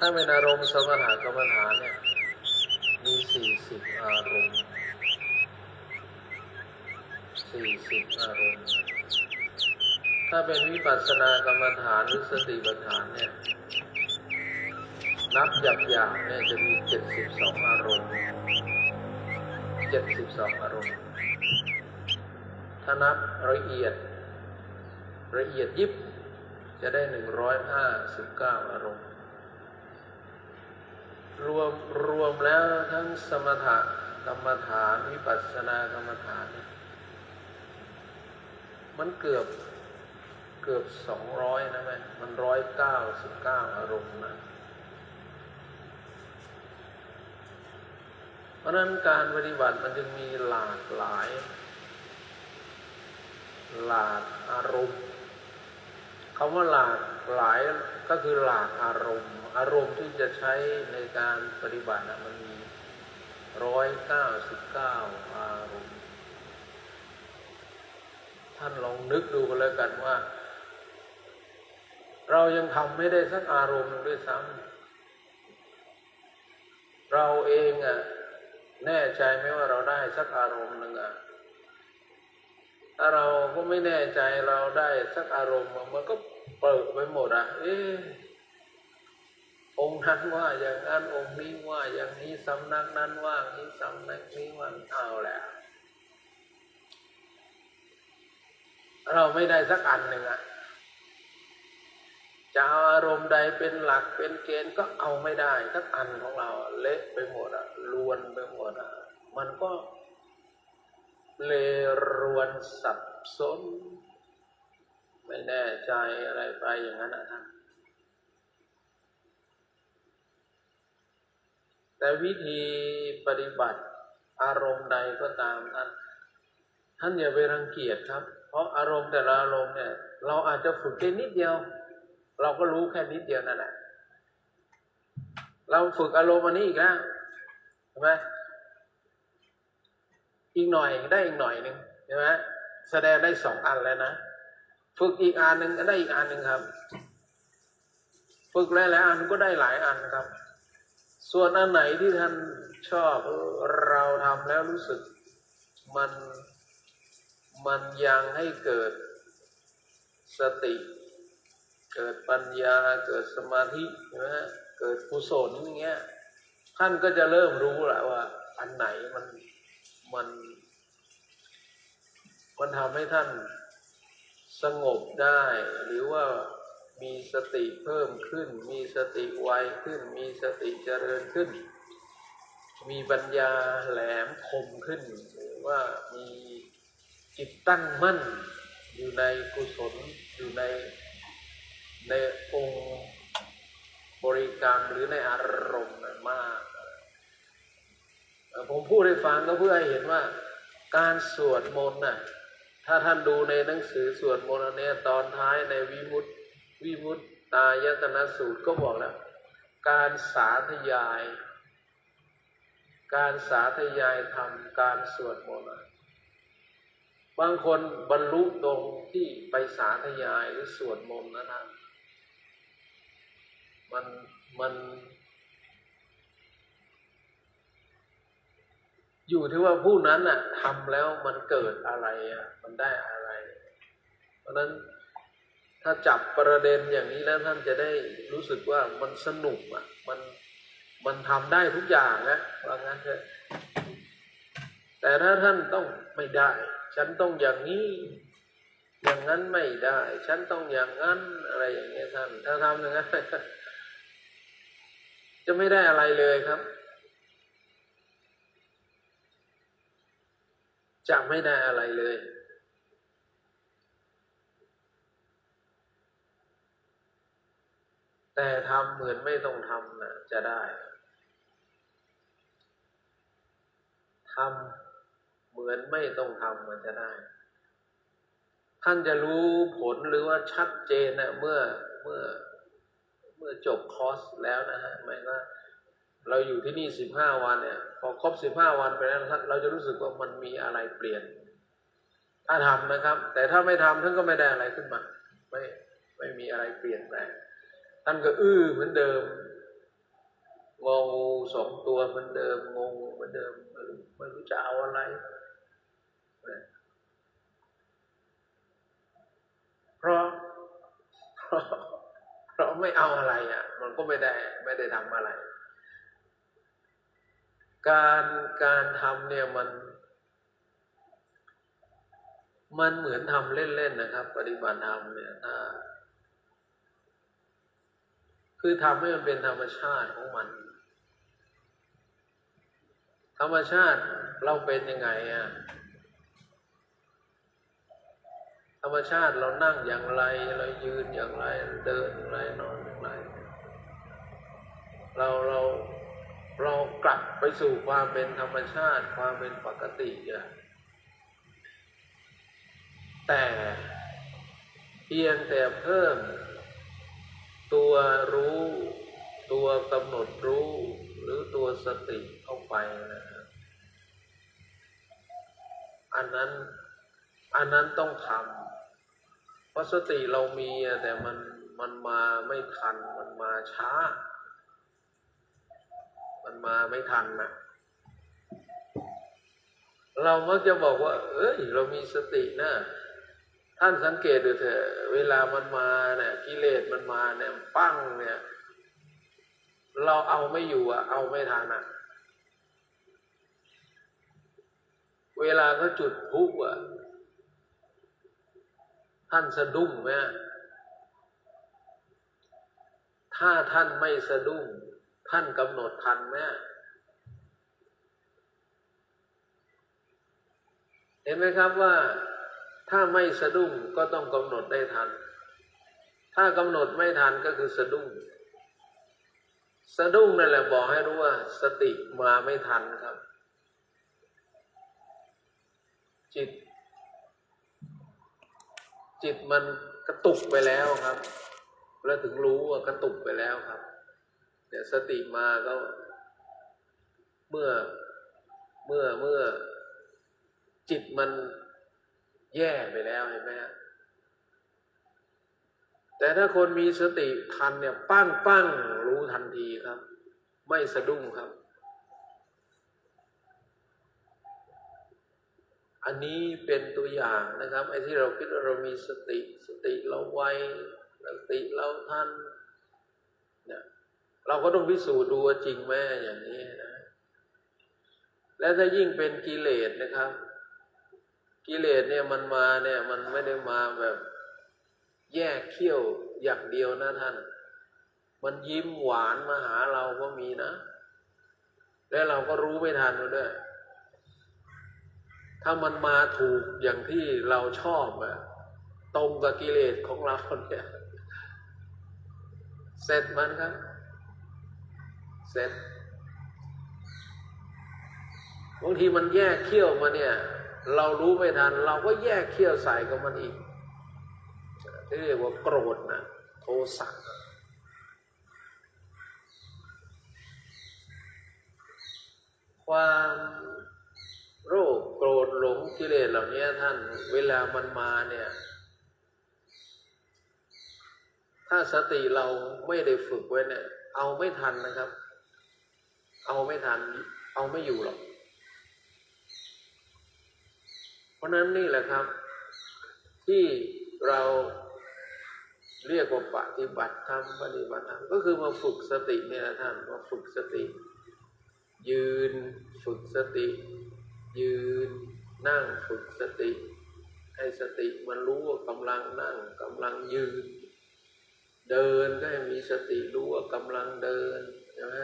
ถ้าเป็นอารมณ์สมถะกรรมฐานเนี่ยมีสี่สิบอารมณ์สี่สิบอารมณ์ ถ้าเป็นวิปัสสนากรรมฐานหรือสติปัฏฐานเนี่ยนับหยาบหยาบๆเนี่ยจะมีเจ็ดสิบสองอารมณ์เจ็ดสิบสองอารมณ์ ถ้านับละเอียดละเอียดยิบจะได้หนึ่งร้อยห้าสิบเก้าอารมณ์ รวมรวมแล้วทั้งสมถะกรรมฐานวิปัสสนากรรมฐานเนี่ยมันเกือบเกือบสองร้อยนะแม่มันร้อยเก้าสิบเก้าอารมณ์นะเพราะนั้นการปฏิบัติมันจึงมีหลากหลาย หลากอารมณ์คำว่าหลากหลายก็คือหลากอารมณ์ อารมณ์ที่จะใช้ในการปฏิบัตินะมันมีร้อยเก้าสิบเก้าอารมณ์ ท่านลองนึกดูกันแล้วกันว่า เรายังทำไม่ได้สักอารมณ์หนึ่งด้วยซ้ำเราเองอะแน่ใจไหมว่าเราได้สักอารมณ์หนึ่งอะถ้าเราก็ไม่แน่ใจเราได้สักอารมณ์มันก็เปิดไปหมดอะ เอ๊ะ องค์นั้นว่าอย่างนั้นองค์นี้ว่าอย่างนี้สำนักนั้นว่านี้สำนักนี้ว่าเอาแหละเราไม่ได้สักอันหนึ่งอะจะเอาอารมณ์ใดเป็นหลักเป็นเกณฑ์ก็เอาไม่ได้สักอันของเราเละไปหมดอะลวนไปหมดอะมันก็เลรวนสับสน ไม่แน่ใจอะไรไปอย่างนั้นนะท่าน แต่วิธีปฏิบัติอารมณ์ใดก็ตามท่านท่านอย่าไปรังเกียจครับ เพราะอารมณ์แต่ละอารมณ์เนี่ย เราอาจจะฝึกแค่นิดเดียว เราก็รู้แค่นิดเดียวนั่นแหละเราฝึกอารมณ์อันนี้อีกแล้วใช่ไหมอีกหน่อยได้อีกหน่อยหนึ่งใช่ไหมแสดงได้สองอันแล้วนะฝึกอีกอันหนึ่งก็ได้อีกอันหนึ่งครับ ฝึกหลายๆอันก็ได้หลายอันครับ ส่วนอันไหนที่ท่านชอบเราทำแล้วรู้สึกมันมันยังให้เกิดสติ เกิดปัญญาเกิดสมาธิใช่ไหมฮะเกิดกุศลอย่างเงี้ยท่านก็จะเริ่มรู้แหละว่า อันไหนมันมัน มันทำให้ท่านสงบได้หรือว่า มีสติเพิ่มขึ้น มีสติไวขึ้น มีสติเจริญขึ้น มีปัญญาแหลมคมขึ้นหรือว่ามีจิตตั้งมั่น อยู่ในกุศลอยู่ในในองค์บริกรรมหรือในอารมณ์นั้นมาก ผมพูดให้ฟังก็เพื่อให้เห็นว่า การสวดมนต์น่ะถ้าท่านดูในหนังสือสวดมนต์อันเนี้ยตอนท้ายในวิมุตติ วิมุตตายตนะสูตรก็บอกแล้ว การสาธยาย การสาธยายทำการสวดมนต์บางคนบรรลุตรงที่ไปสาธยายหรือสวดมนต์นะนะมันมัน อยู่ที่ว่าผู้นั้นน่ะทำแล้วมันเกิดอะไรอะมันได้อะไร เพราะนั้น ถ้าจับประเด็นอย่างนี้แล้วท่านจะได้รู้สึกว่ามันสนุกอะมันมันทำได้ทุกอย่างนะว่างั้นเถอะแต่ถ้าท่านต้องไม่ได้ ฉันต้องอย่างนี้ อย่างนั้นไม่ได้ ฉันต้องอย่างนั้นอะไรอย่างเงี้ยท่าน ถ้าทำอย่างนั้นจะไม่ได้อะไรเลยครับ จะไม่ได้อะไรเลย แต่ทำเหมือนไม่ต้องทำนะจะได้ทำเหมือนไม่ต้องทำมันจะได้ ท่านจะรู้ผลหรือว่าชัดเจนนะเมื่อเมื่อเมื่อจบคอร์สแล้วนะฮะหมายว่าเราอยู่ที่นี่สิบห้าวันเนี่ย พอครบสิบห้าวันไปแล้วท่านเราจะรู้สึกว่ามันมีอะไรเปลี่ยน ถ้าทำนะครับ แต่ถ้าไม่ทำท่านก็ไม่ได้อะไรขึ้นมา ไม่ไม่มีอะไรเปลี่ยนแปลง ท่านก็อื้อเหมือนเดิมงองูสองตัวเหมือนเดิมงงเหมือนเดิมไม่รู้ไม่รู้จะเอาอะไร เพราะเพราะเพราะไม่เอาอะไรอะ มันก็ไม่ได้ไม่ได้ทำอะไร การการทำเนี่ยมัน มันเหมือนทำเล่นๆนะครับ ปฏิบัติธรรมเนี่ยถ้า คือทำให้มันเป็นธรรมชาติของมัน ธรรมชาติเราเป็นยังไงอะธรรมชาติเรานั่งอย่างไร เรายืนอย่างไร เดินอย่างไรนอนอย่างไร เราเราเรากลับไปสู่ความเป็นธรรมชาติ ความเป็นปกติอะแต่เพียงแต่เพิ่ม ตัวรู้ ตัวกำหนดรู้ หรือตัวสติเข้าไปนะครับอันนั้นอันนั้นต้องทำเพราะสติเรามีแต่มันมันมาไม่ทัน มันมาช้า มันมาไม่ทันนะเรามักจะบอกว่า เอ้ย เรามีสตินะ ท่านสังเกตดูเถอะเวลามันมาเนี่ยกิเลสมันมาเนี่ยปั้งเนี่ย เราเอาไม่อยู่อะเอาไม่ทันอะเวลาเขาจุดพลุอะท่านสะดุ้งไหมถ้าท่านไม่สะดุ้ง ท่านกำหนดทันไหมเห็นไหมครับว่า ถ้าไม่สะดุ้งก็ต้องกำหนดได้ทัน ถ้ากำหนดไม่ทันก็คือสะดุ้ง สะดุ้งนั่นแหละบอกให้รู้ว่า สติมาไม่ทันครับ จิต จิตมันกระตุกไปแล้วครับ แล้วถึงรู้ว่ากระตุกไปแล้วครับเดี๋ยวสติมาก็ เมื่อเมื่อเมื่อจิตมัน แย่ไปแล้วเห็นไหมฮะแต่ถ้าคนมีสติทันเนี่ยปั้งปั้งรู้ทันทีครับ ไม่สะดุ้งครับ อันนี้เป็นตัวอย่างนะครับไอ้ที่เราคิดว่าเรามีสติ สติเราไวสติเราทันเนี่ยเราก็ต้องพิสูจน์ดูจริงไหมอย่างนี้นะ และถ้ายิ่งเป็นกิเลสนะครับ กิเลสเนี่ยมันมาเนี่ย มันไม่ได้มาแบบแยกเขี้ยวอย่างเดียวนะท่าน มันยิ้มหวานมาหาเราก็มีนะ และเราก็รู้ไม่ทันด้วย ถ้ามันมาถูกอย่างที่เราชอบอะตรงกับกิเลสของเราเนี่ย เสร็จมันครับ เสร็จบางทีมันแยกเขี้ยวมาเนี่ย เรารู้ไม่ทัน เราก็แยกเขี้ยวใส่กับมันอีกที่เรียกว่าโกรธนะโทสะความโรคโกรธหลงกิเลสเหล่านี้ท่านเวลามันมาเนี่ย ถ้าสติเราไม่ได้ฝึกไว้เนี่ย เอาไม่ทันนะครับ เอาไม่ทัน เอาไม่อยู่หรอก เพราะนั้นนี่แหละครับ ที่เราเรียกว่าปฏิบัติธรรมปฏิบัติธรรมก็คือมาฝึกสติเนี่ยนะท่านมาฝึกสติ ยืนฝึกสติ ยืนนั่งฝึกสติ ให้สติมันรู้ว่ากำลังนั่งกำลังยืน เดินก็ให้มีสติรู้ว่ากำลังเดินใช่ไหม